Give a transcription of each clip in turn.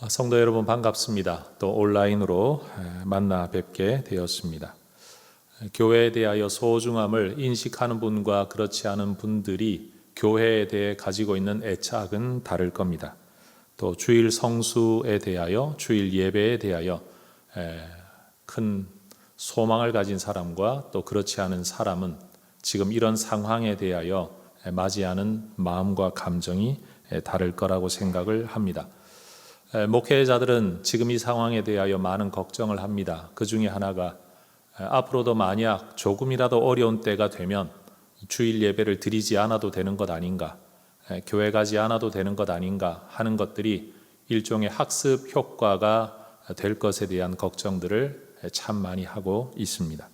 아, 성도 여러분 반갑습니다. 또 온라인으로 에, 만나 뵙게 되었습니다. 에, 교회에 대하여 소중함을 인식하는 분과 그렇지 않은 분들이 교회에 대해 가지고 있는 애착은 다를 겁니다. 또 주일 성수에 대하여 주일 예배에 대하여 에, 큰 소망을 가진 사람과 또 그렇지 않은 사람은 지금 이런 상황에 대하여 에, 맞이하는 마음과 감정이 에, 다를 거라고 생각을 합니다. 에, 목회자들은 지금 이 상황에 대하여 많은 걱정을 합니다. 그 중에 하나가 에, 앞으로도 만약 조금이라도 어려운 때가 되면 주일 예배를 드리지 않아도 되는 것 아닌가, 에, 교회 가지 않아도 되는 것 아닌가 하는 것들이 일종의 학습 효과가 될 것에 대한 걱정들을 에, 참 많이 하고 있습니다.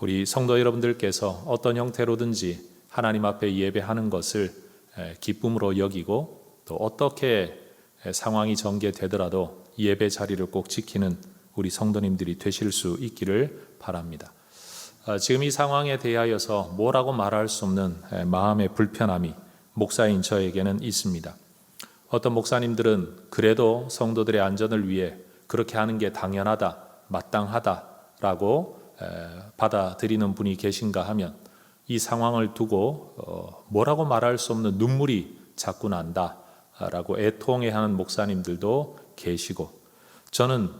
우리 성도 여러분들께서 어떤 형태로든지 하나님 앞에 예배하는 것을 에, 기쁨으로 여기고 또 어떻게 상황이 전개되더라도 예배 자리를 꼭 지키는 우리 성도님들이 되실 수 있기를 바랍니다. 아, 지금 이 상황에 대하여서 뭐라고 말할 수 없는 에, 마음의 불편함이 목사인 저에게는 있습니다. 어떤 목사님들은 그래도 성도들의 안전을 위해 그렇게 하는 게 당연하다, 마땅하다라고 에, 받아들이는 분이 계신가 하면 이 상황을 두고 어, 뭐라고 말할 수 없는 눈물이 자꾸 난다 라고 애통해하는 목사님들도 계시고 저는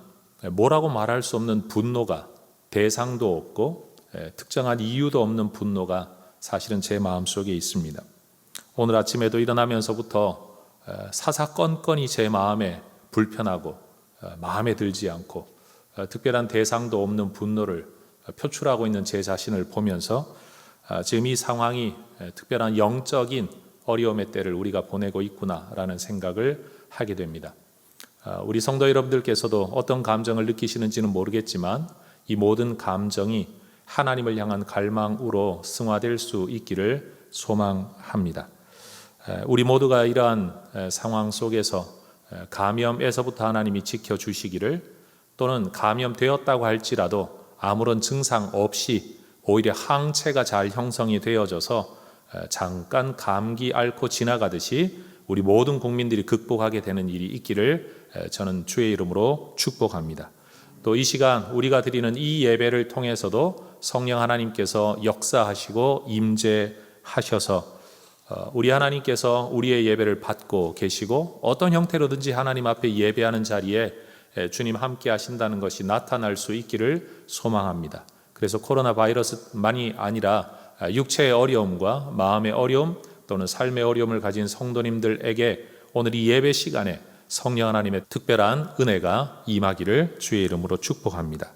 뭐라고 말할 수 없는 분노가 대상도 없고 에, 특정한 이유도 없는 분노가 사실은 제 마음 속에 있습니다. 오늘 아침에도 일어나면서부터 에, 사사건건이 제 마음에 불편하고 에, 마음에 들지 않고 에, 특별한 대상도 없는 분노를 표출하고 있는 제 자신을 보면서 아, 지금 이 상황이 에, 특별한 영적인 어려움의 때를 우리가 보내고 있구나라는 생각을 하게 됩니다. 아, 우리 성도 여러분들께서도 어떤 감정을 느끼시는지는 모르겠지만 이 모든 감정이 하나님을 향한 갈망으로 승화될 수 있기를 소망합니다. 에, 우리 모두가 이러한 에, 상황 속에서 에, 감염에서부터 하나님이 지켜주시기를 또는 감염되었다고 할지라도 아무런 증상 없이 오히려 항체가 잘 형성이 되어져서 에, 잠깐 감기 앓고 지나가듯이 우리 모든 국민들이 극복하게 되는 일이 있기를 에, 저는 주의 이름으로 축복합니다. 또 이 시간 우리가 드리는 이 예배를 통해서도 성령 하나님께서 역사하시고 임재하셔서 어, 우리 하나님께서 우리의 예배를 받고 계시고 어떤 형태로든지 하나님 앞에 예배하는 자리에 에, 주님 함께 하신다는 것이 나타날 수 있기를 소망합니다. 그래서 코로나 바이러스만이 아니라 아, 육체의 어려움과 마음의 어려움 또는 삶의 어려움을 가진 성도님들에게 오늘 이 예배 시간에 성령 하나님의 특별한 은혜가 임하기를 주의 이름으로 축복합니다.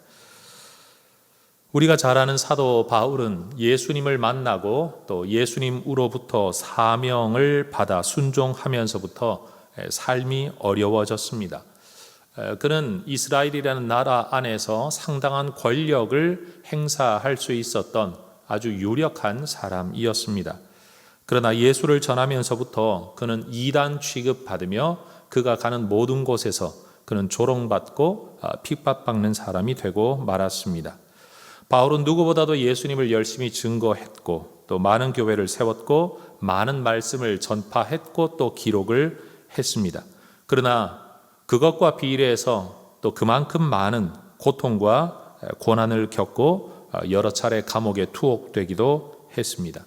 우리가 잘 아는 사도 바울은 예수님을 만나고 또 예수님으로부터 사명을 받아 순종하면서부터 삶이 어려워졌습니다. 그는 이스라엘이라는 나라 안에서 상당한 권력을 행사할 수 있었던 아주 유력한 사람이었습니다. 그러나 예수를 전하면서부터 그는 이단 취급받으며 그가 가는 모든 곳에서 그는 조롱받고 아, 핍박받는 사람이 되고 말았습니다. 바울은 누구보다도 예수님을 열심히 증거했고 또 많은 교회를 세웠고 많은 말씀을 전파했고 또 기록을 했습니다. 그러나 그것과 비례해서 또 그만큼 많은 고통과 고난을 겪고 여러 차례 감옥에 투옥되기도 했습니다.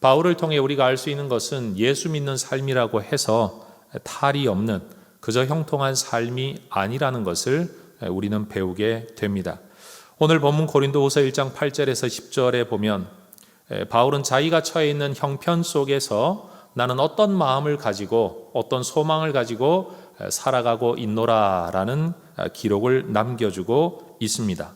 바울을 통해 우리가 알 수 있는 것은 예수 믿는 삶이라고 해서 탈이 없는 그저 형통한 삶이 아니라는 것을 우리는 배우게 됩니다. 오늘 본문 고린도후서 1장 8절에서 10절에 보면 바울은 자기가 처해 있는 형편 속에서 나는 어떤 마음을 가지고 어떤 소망을 가지고 살아가고 있노라라는 기록을 남겨주고 있습니다.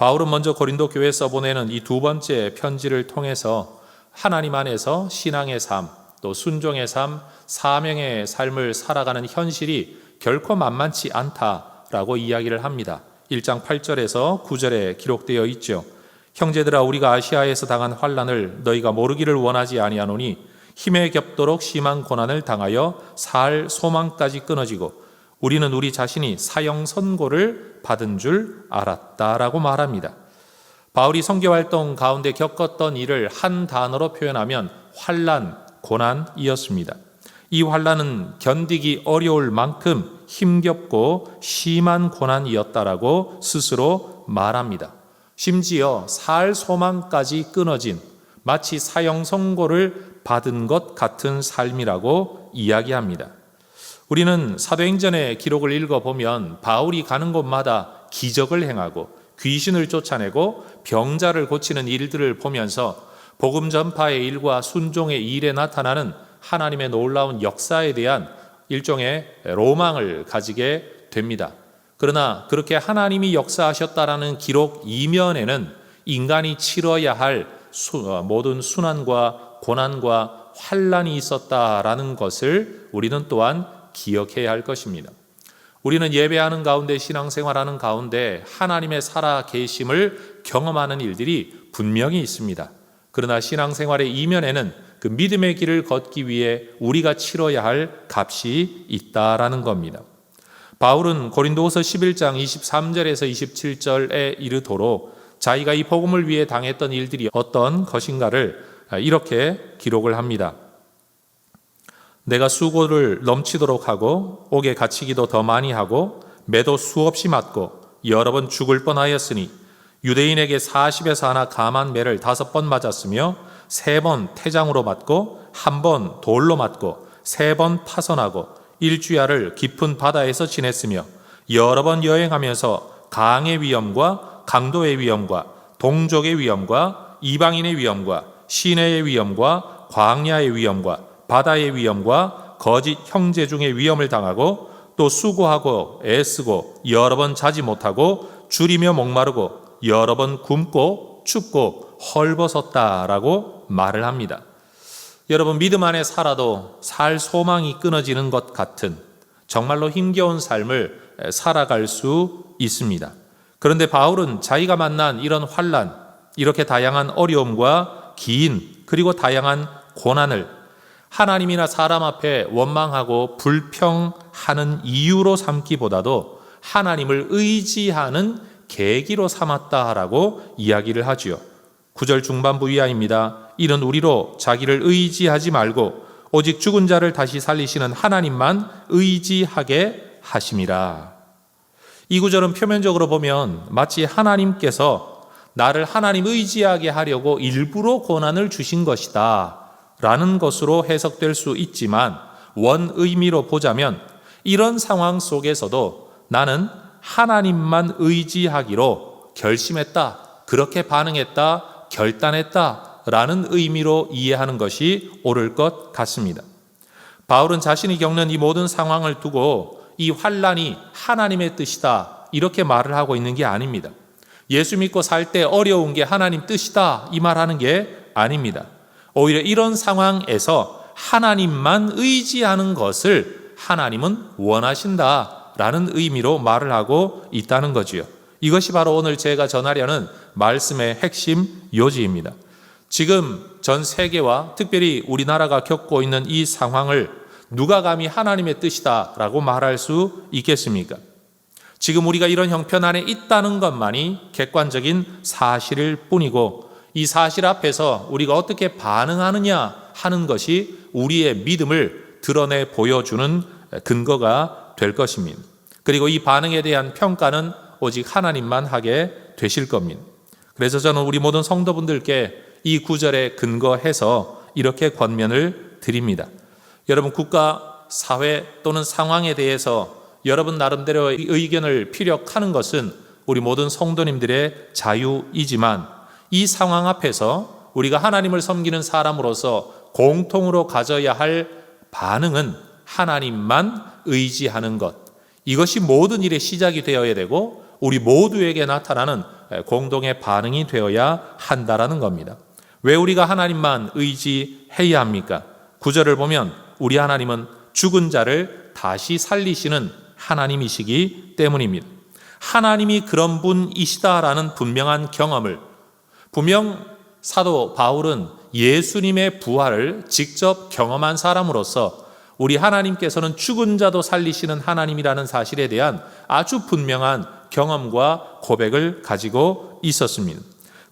바울은 먼저 고린도 교회 써보내는 이 두 번째 편지를 통해서 하나님 안에서 신앙의 삶, 또 순종의 삶, 사명의 삶을 살아가는 현실이 결코 만만치 않다라고 이야기를 합니다. 1장 8절에서 9절에 기록되어 있죠. 형제들아 우리가 아시아에서 당한 환란을 너희가 모르기를 원하지 아니하노니 힘에 겹도록 심한 고난을 당하여 살 소망까지 끊어지고 우리는 우리 자신이 사형 선고를 받은 줄 알았다라고 말합니다. 바울이 선교 활동 가운데 겪었던 일을 한 단어로 표현하면 환란, 고난이었습니다. 이 환란은 견디기 어려울 만큼 힘겹고 심한 고난이었다라고 스스로 말합니다. 심지어 살 소망까지 끊어진 마치 사형 선고를 받은 것 같은 삶이라고 이야기합니다. 우리는 사도행전의 기록을 읽어보면 바울이 가는 곳마다 기적을 행하고 귀신을 쫓아내고 병자를 고치는 일들을 보면서 복음 전파의 일과 순종의 일에 나타나는 하나님의 놀라운 역사에 대한 일종의 로망을 가지게 됩니다. 그러나 그렇게 하나님이 역사하셨다라는 기록 이면에는 인간이 치러야 할 모든 순환과 고난과 환란이 있었다라는 것을 우리는 또한 기억해야 할 것입니다. 우리는 예배하는 가운데 신앙생활하는 가운데 하나님의 살아 계심을 경험하는 일들이 분명히 있습니다. 그러나 신앙생활의 이면에는 그 믿음의 길을 걷기 위해 우리가 치러야 할 값이 있다라는 겁니다. 바울은 고린도후서 11장 23절에서 27절에 이르도록 자기가 이 복음을 위해 당했던 일들이 어떤 것인가를 이렇게 기록을 합니다. 내가 수고를 넘치도록 하고 옥에 갇히기도 더 많이 하고 매도 수없이 맞고 여러 번 죽을 뻔하였으니 유대인에게 40에서 하나 감한 매를 다섯 번 맞았으며 세 번 태장으로 맞고 한 번 돌로 맞고 세 번 파선하고 일주야를 깊은 바다에서 지냈으며 여러 번 여행하면서 강의 위험과 강도의 위험과 동족의 위험과 이방인의 위험과 시내의 위험과 광야의 위험과 바다의 위험과 거짓 형제 중의 위험을 당하고 또 수고하고 애쓰고 여러 번 자지 못하고 줄이며 목마르고 여러 번 굶고 춥고 헐벗었다라고 말을 합니다. 여러분 믿음 안에 살아도 살 소망이 끊어지는 것 같은 정말로 힘겨운 삶을 살아갈 수 있습니다. 그런데 바울은 자기가 만난 이런 환란, 이렇게 다양한 어려움과 긴 그리고 다양한 고난을 하나님이나 사람 앞에 원망하고 불평하는 이유로 삼기보다도 하나님을 의지하는 계기로 삼았다라고 이야기를 하지요. 9절 중반부 이하입니다. 이는 우리로 자기를 의지하지 말고 오직 죽은 자를 다시 살리시는 하나님만 의지하게 하심이라. 이 구절은 표면적으로 보면 마치 하나님께서 나를 하나님 의지하게 하려고 일부러 고난을 주신 것이다. 라는 것으로 해석될 수 있지만 원 의미로 보자면 이런 상황 속에서도 나는 하나님만 의지하기로 결심했다. 그렇게 반응했다. 결단했다. 라는 의미로 이해하는 것이 옳을 것 같습니다. 바울은 자신이 겪는 이 모든 상황을 두고 이 환란이 하나님의 뜻이다. 이렇게 말을 하고 있는 게 아닙니다. 예수 믿고 살 때 어려운 게 하나님 뜻이다. 이 말하는 게 아닙니다. 오히려 이런 상황에서 하나님만 의지하는 것을 하나님은 원하신다라는 의미로 말을 하고 있다는 거지요. 이것이 바로 오늘 제가 전하려는 말씀의 핵심 요지입니다. 지금 전 세계와 특별히 우리나라가 겪고 있는 이 상황을 누가 감히 하나님의 뜻이다라고 말할 수 있겠습니까? 지금 우리가 이런 형편 안에 있다는 것만이 객관적인 사실일 뿐이고 이 사실 앞에서 우리가 어떻게 반응하느냐 하는 것이 우리의 믿음을 드러내 보여주는 근거가 될 것입니다. 그리고 이 반응에 대한 평가는 오직 하나님만 하게 되실 겁니다. 그래서 저는 우리 모든 성도분들께 이 구절에 근거해서 이렇게 권면을 드립니다. 여러분 국가, 사회 또는 상황에 대해서 여러분 나름대로 의견을 피력하는 것은 우리 모든 성도님들의 자유이지만 이 상황 앞에서 우리가 하나님을 섬기는 사람으로서 공통으로 가져야 할 반응은 하나님만 의지하는 것. 이것이 모든 일의 시작이 되어야 되고 우리 모두에게 나타나는 공동의 반응이 되어야 한다라는 겁니다. 왜 우리가 하나님만 의지해야 합니까? 구절을 보면 우리 하나님은 죽은 자를 다시 살리시는 하나님이시기 때문입니다. 하나님이 그런 분이시다라는 분명한 경험을 분명 사도 바울은 예수님의 부활을 직접 경험한 사람으로서 우리 하나님께서는 죽은 자도 살리시는 하나님이라는 사실에 대한 아주 분명한 경험과 고백을 가지고 있었습니다.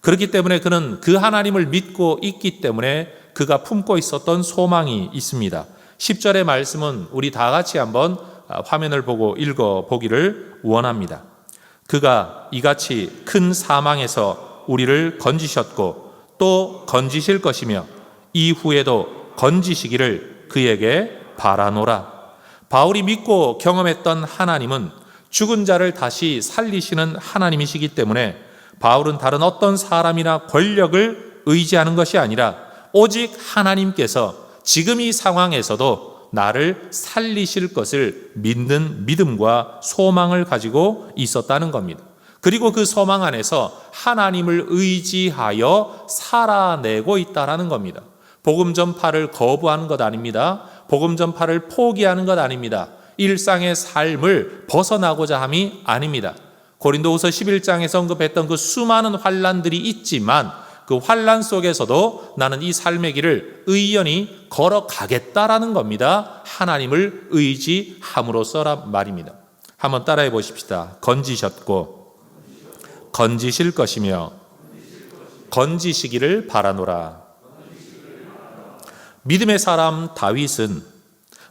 그렇기 때문에 그는 그 하나님을 믿고 있기 때문에 그가 품고 있었던 소망이 있습니다. 10절의 말씀은 우리 다 같이 한번 아, 화면을 보고 읽어 보기를 원합니다. 그가 이같이 큰 사망에서 우리를 건지셨고 또 건지실 것이며 이후에도 건지시기를 그에게 바라노라. 바울이 믿고 경험했던 하나님은 죽은 자를 다시 살리시는 하나님이시기 때문에 바울은 다른 어떤 사람이나 권력을 의지하는 것이 아니라 오직 하나님께서 지금 이 상황에서도 나를 살리실 것을 믿는 믿음과 소망을 가지고 있었다는 겁니다. 그리고 그 소망 안에서 하나님을 의지하여 살아내고 있다라는 겁니다. 복음 전파를 거부하는 것 아닙니다. 복음 전파를 포기하는 것 아닙니다. 일상의 삶을 벗어나고자 함이 아닙니다. 고린도후서 11장에서 언급했던 그 수많은 환란들이 있지만 그 환란 속에서도 나는 이 삶의 길을 의연히 걸어가겠다라는 겁니다. 하나님을 의지함으로써란 말입니다. 한번 따라해 보십시다. 건지셨고 건지실 것이며 건지시기를 바라노라. 믿음의 사람 다윗은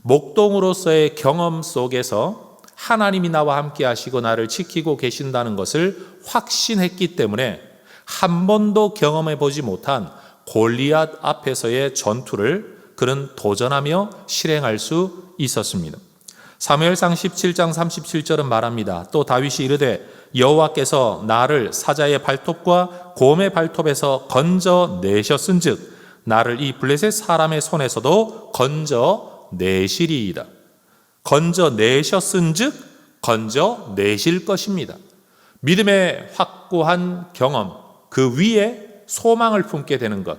목동으로서의 경험 속에서 하나님이 나와 함께 하시고 나를 지키고 계신다는 것을 확신했기 때문에 한 번도 경험해 보지 못한 골리앗 앞에서의 전투를 그는 도전하며 실행할 수 있었습니다. 사무엘상 17장 37절은 말합니다. 또 다윗이 이르되 여호와께서 나를 사자의 발톱과 곰의 발톱에서 건져 내셨은즉 나를 이 블레셋 사람의 손에서도 건져 내시리이다. 건져 내셨은즉 건져 내실 것입니다. 믿음의 확고한 경험 그 위에 소망을 품게 되는 것.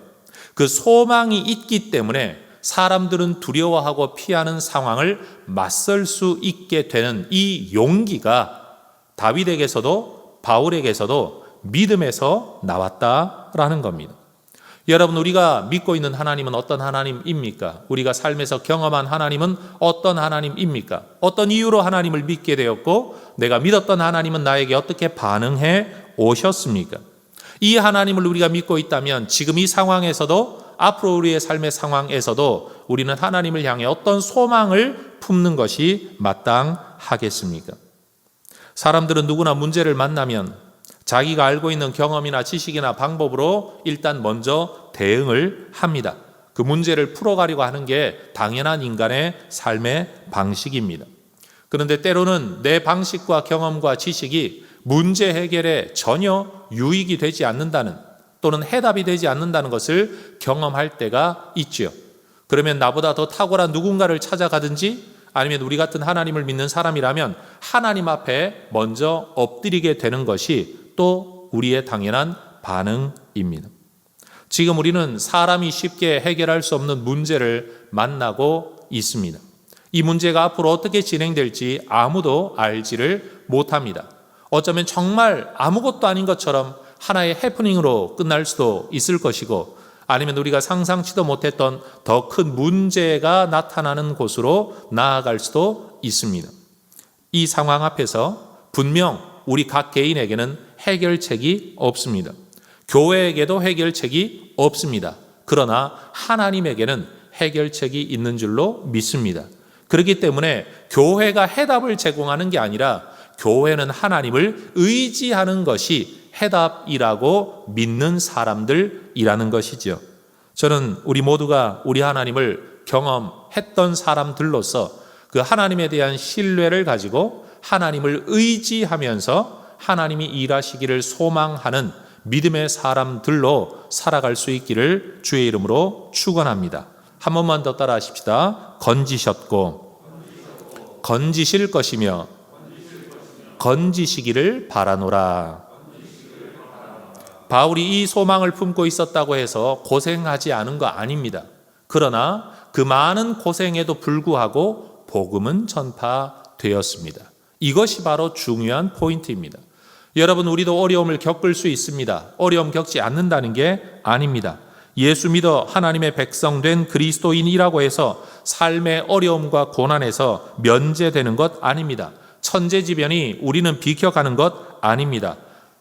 그 소망이 있기 때문에 사람들은 두려워하고 피하는 상황을 맞설 수 있게 되는 이 용기가 다윗에게서도 바울에게서도 믿음에서 나왔다라는 겁니다. 여러분, 우리가 믿고 있는 하나님은 어떤 하나님입니까? 우리가 삶에서 경험한 하나님은 어떤 하나님입니까? 어떤 이유로 하나님을 믿게 되었고, 내가 믿었던 하나님은 나에게 어떻게 반응해 오셨습니까? 이 하나님을 우리가 믿고 있다면 지금 이 상황에서도 앞으로 우리의 삶의 상황에서도 우리는 하나님을 향해 어떤 소망을 품는 것이 마땅하겠습니까? 사람들은 누구나 문제를 만나면 자기가 알고 있는 경험이나 지식이나 방법으로 일단 먼저 대응을 합니다. 그 문제를 풀어가려고 하는 게 당연한 인간의 삶의 방식입니다. 그런데 때로는 내 방식과 경험과 지식이 문제 해결에 전혀 유익이 되지 않는다는 또는 해답이 되지 않는다는 것을 경험할 때가 있지요. 그러면 나보다 더 탁월한 누군가를 찾아가든지 아니면 우리 같은 하나님을 믿는 사람이라면 하나님 앞에 먼저 엎드리게 되는 것이 또 우리의 당연한 반응입니다. 지금 우리는 사람이 쉽게 해결할 수 없는 문제를 만나고 있습니다. 이 문제가 앞으로 어떻게 진행될지 아무도 알지를 못합니다. 어쩌면 정말 아무것도 아닌 것처럼 하나의 해프닝으로 끝날 수도 있을 것이고 아니면 우리가 상상치도 못했던 더 큰 문제가 나타나는 곳으로 나아갈 수도 있습니다. 이 상황 앞에서 분명 우리 각 개인에게는 해결책이 없습니다. 교회에게도 해결책이 없습니다. 그러나 하나님에게는 해결책이 있는 줄로 믿습니다. 그렇기 때문에 교회가 해답을 제공하는 게 아니라 교회는 하나님을 의지하는 것이 해답이라고 믿는 사람들이라는 것이죠. 저는 우리 모두가 우리 하나님을 경험했던 사람들로서 그 하나님에 대한 신뢰를 가지고 하나님을 의지하면서 하나님이 일하시기를 소망하는 믿음의 사람들로 살아갈 수 있기를 주의 이름으로 축원합니다. 한 번만 더 따라 하십시다. 건지셨고 건지실 것이며 건지시기를 바라노라. 바울이 이 소망을 품고 있었다고 해서 고생하지 않은 거 아닙니다. 그러나 그 많은 고생에도 불구하고 복음은 전파되었습니다. 이것이 바로 중요한 포인트입니다. 여러분, 우리도 어려움을 겪을 수 있습니다. 어려움 겪지 않는다는 게 아닙니다. 예수 믿어 하나님의 백성 된 그리스도인이라고 해서 삶의 어려움과 고난에서 면제되는 것 아닙니다. 천재지변이 우리는 비켜가는 것 아닙니다.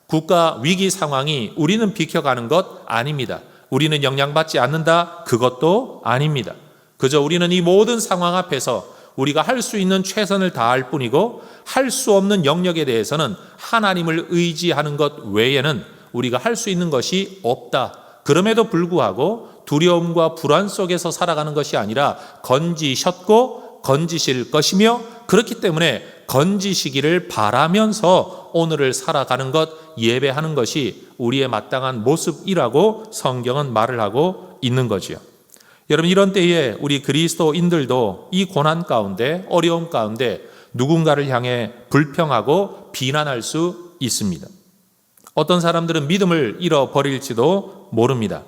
국가 위기 상황이 우리는 비켜가는 것 아닙니다. 우리는 영향받지 않는다? 그것도 아닙니다. 그저 우리는 이 모든 상황 앞에서 우리가 할 수 있는 최선을 다할 뿐이고 할 수 없는 영역에 대해서는 하나님을 의지하는 것 외에는 우리가 할 수 있는 것이 없다. 그럼에도 불구하고 두려움과 불안 속에서 살아가는 것이 아니라 건지셨고 건지실 것이며 그렇기 때문에 건지시기를 바라면서 오늘을 살아가는 것, 예배하는 것이 우리의 마땅한 모습이라고 성경은 말을 하고 있는 거지요. 여러분 이런 때에 우리 그리스도인들도 이 고난 가운데 어려움 가운데 누군가를 향해 불평하고 비난할 수 있습니다. 어떤 사람들은 믿음을 잃어버릴지도 모릅니다.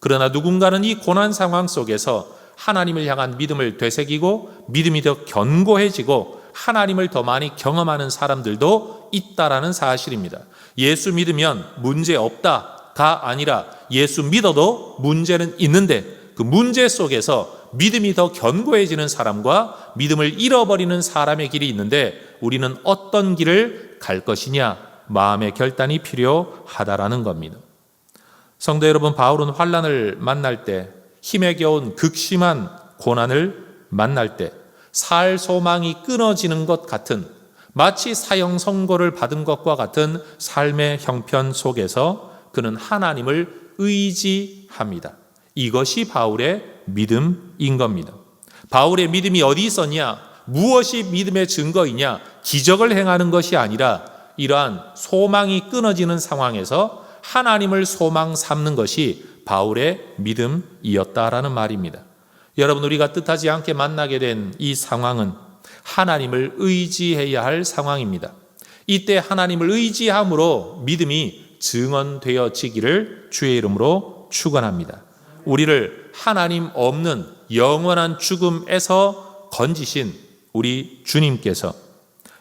그러나 누군가는 이 고난 상황 속에서 하나님을 향한 믿음을 되새기고 믿음이 더 견고해지고 하나님을 더 많이 경험하는 사람들도 있다라는 사실입니다. 예수 믿으면 문제 없다가 아니라 예수 믿어도 문제는 있는데 그 문제 속에서 믿음이 더 견고해지는 사람과 믿음을 잃어버리는 사람의 길이 있는데 우리는 어떤 길을 갈 것이냐 마음의 결단이 필요하다라는 겁니다. 성도 여러분, 바울은 환란을 만날 때 힘에 겨운 극심한 고난을 만날 때 살 소망이 끊어지는 것 같은 마치 사형 선고를 받은 것과 같은 삶의 형편 속에서 그는 하나님을 의지합니다. 이것이 바울의 믿음인 겁니다. 바울의 믿음이 어디 있었냐? 무엇이 믿음의 증거이냐? 기적을 행하는 것이 아니라 이러한 소망이 끊어지는 상황에서 하나님을 소망 삼는 것이 바울의 믿음이었다라는 말입니다. 여러분, 우리가 뜻하지 않게 만나게 된 이 상황은 하나님을 의지해야 할 상황입니다. 이때 하나님을 의지함으로 믿음이 증언되어지기를 주의 이름으로 축원합니다. 우리를 하나님 없는 영원한 죽음에서 건지신 우리 주님께서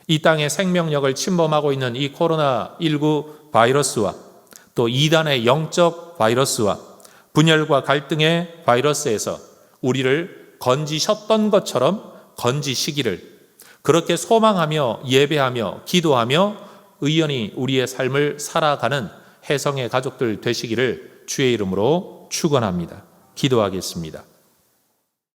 이 땅의 생명력을 침범하고 있는 이 코로나19 바이러스와 또 이단의 영적 바이러스와 분열과 갈등의 바이러스에서 우리를 건지셨던 것처럼 건지시기를 그렇게 소망하며 예배하며 기도하며 의연히 우리의 삶을 살아가는 혜성의 가족들 되시기를 주의 이름으로 축원합니다. 기도하겠습니다.